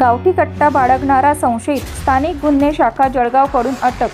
गावठी कट्टा बाळगणारा संशयित स्थानिक गुन्हे शाखा जळगावकडून अटक.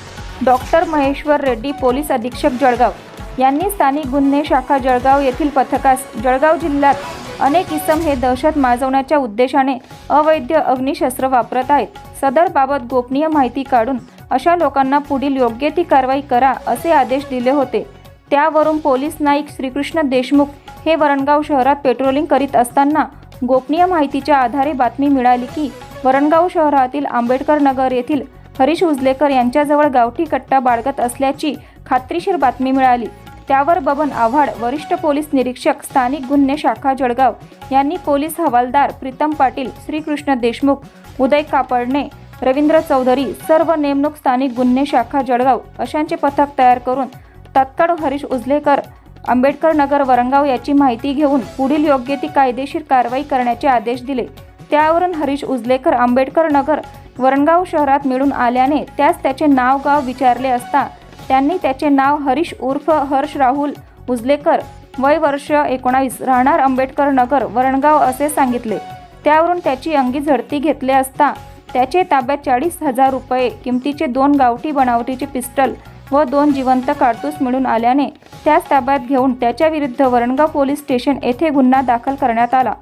डॉक्टर महेश्वर रेड्डी पोलीस अधीक्षक जळगाव. यांनी स्थानिक गुन्हे शाखा जळगाव येथील पथकास जळगाव जिल्ह्यात अनेक इसम हे दहशत माजवण्याच्या उद्देशाने अवैध अग्निशस्त्र वापरत आहेत. सदर बाबत गोपनीय माहिती काढून अशा लोकांना पुढील योग्य ती कारवाई करा असे आदेश दिले होते. त्यावरून पोलीस नाईक श्रीकृष्ण देशमुख हे वरणगाव शहरात पेट्रोलिंग करीत असताना गोपनीय माहितीच्या आधारे बातमी मिळाली की वरणगाव शहरातील आंबेडकर नगर येथील हरीश उजलेकर यांच्याजवळ गावठी कट्टा बाळगत असल्याची खात्रीशीर बातमी मिळाली. त्यावर बबन आव्हाड वरिष्ठ पोलीस निरीक्षक स्थानिक गुन्हे शाखा जळगाव यांनी पोलीस हवालदार प्रीतम पाटील श्रीकृष्ण देशमुख उदय कापडणे रवींद्र चौधरी सर्व नेमणूक स्थानिक गुन्हे शाखा जळगाव अशांचे पथक तयार करून तत्काळ हरीश उजलेकर आंबेडकर नगर वरंगाव याची माहिती घेऊन पुढील योग्य ती कायदेशीर कारवाई करण्याचे आदेश दिले. त्यावरून हरीश उजलेकर आंबेडकर नगर वरणगाव शहरात मिळून आल्याने त्यास त्याचे नाव गाव विचारले असता त्यांनी त्याचे नाव हरीश उर्फ हर्ष राहुल उजलेकर वय वर्ष एकोणावीस राहणार आंबेडकर नगर वरणगाव असे सांगितले. त्यावरून त्याची अंगी झडती घेतले असता त्याचे ताब्यात चाळीस हजार रुपये किमतीचे दोन गावठी बनावटीचे पिस्टल व दोन जिवंत काडतूस मिळून आल्याने त्यास ताब्यात घेऊन त्याच्या विरुद्ध वरणगाव पोलीस स्टेशन येथे गुन्हा दाखल करण्यात आला.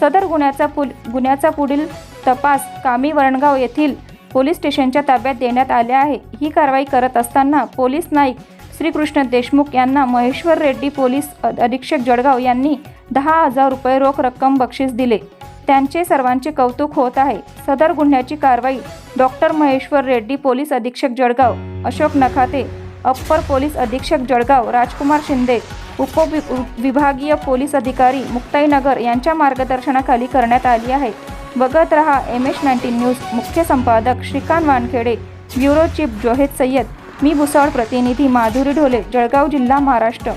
सदर गुन्ह्याचा पुल गुन्ह्याचा पुढील तपास कामी वरणगाव येथील पोलीस स्टेशनच्या ताब्यात देण्यात आले आहे. ही कारवाई करत असताना पोलीस नाईक श्रीकृष्ण देशमुख यांना महेश्वर रेड्डी पोलीस अधीक्षक जळगाव यांनी दहा हजार रुपये रोख रक्कम बक्षीस दिले. त्यांचे सर्वांचे कौतुक होत आहे. सदर गुन्ह्याची कारवाई डॉक्टर महेश्वर रेड्डी पोलीस अधीक्षक जळगाव अशोक नखाते अप्पर पोलीस अधीक्षक जळगाव राजकुमार शिंदे उपवि विभागीय पोलीस अधिकारी मुक्ताईनगर यांच्या मार्गदर्शनाखाली करण्यात आली आहे. बघत रहा एम एच नाईन्टीन न्यूज मुख्य संपादक श्रीकांत वानखेडे ब्युरो चीफ जोहेद सय्यद मी भुसावळ प्रतिनिधी माधुरी ढोले जळगाव जिल्हा महाराष्ट्र.